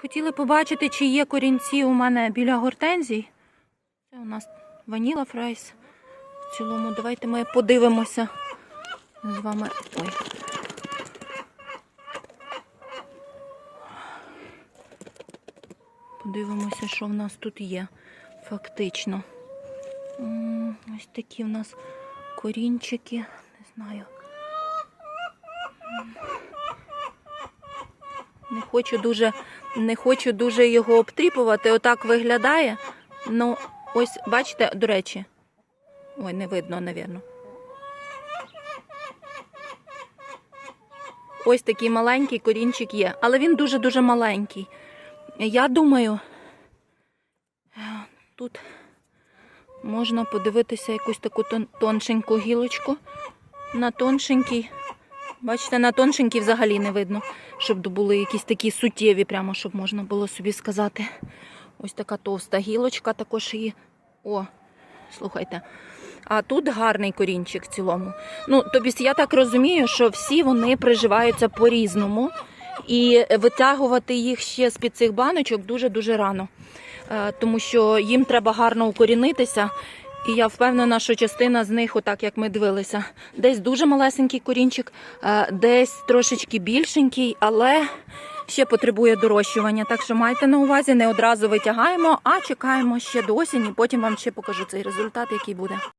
Хотіли побачити, чи є корінці у мене біля гортензій. Це у нас ваніла фрайс. В цілому, давайте ми подивимося з вами. Ой. Подивимося, що в нас тут є фактично. Ось такі в нас корінчики. Не знаю. Хочу дуже, не хочу дуже його обтріпувати. Отак виглядає. Ну, ось, бачите, до речі. Ой, не видно, напевно. Ось такий маленький корінчик є, але він дуже-дуже маленький. Я думаю, тут можна подивитися якусь таку тоншеньку гілочку. На тоншенькій. Бачите, на тоншенькій взагалі не видно, щоб були якісь такі суттєві, прямо щоб можна було собі сказати. Ось така товста гілочка, також її. О, слухайте. А тут гарний корінчик в цілому. Ну, тобі я так розумію, що всі вони приживаються по-різному. І витягувати їх ще з-під цих баночок дуже-дуже рано. Е, Тому що їм треба гарно укорінитися. І я впевнена, що частина з них, отак як ми дивилися, десь дуже малесенький корінчик, е, десь трошечки більшенький, але ще потребує дорощування. Так що майте на увазі, не одразу витягаємо, а чекаємо ще до осені. Потім вам ще покажу цей результат, який буде.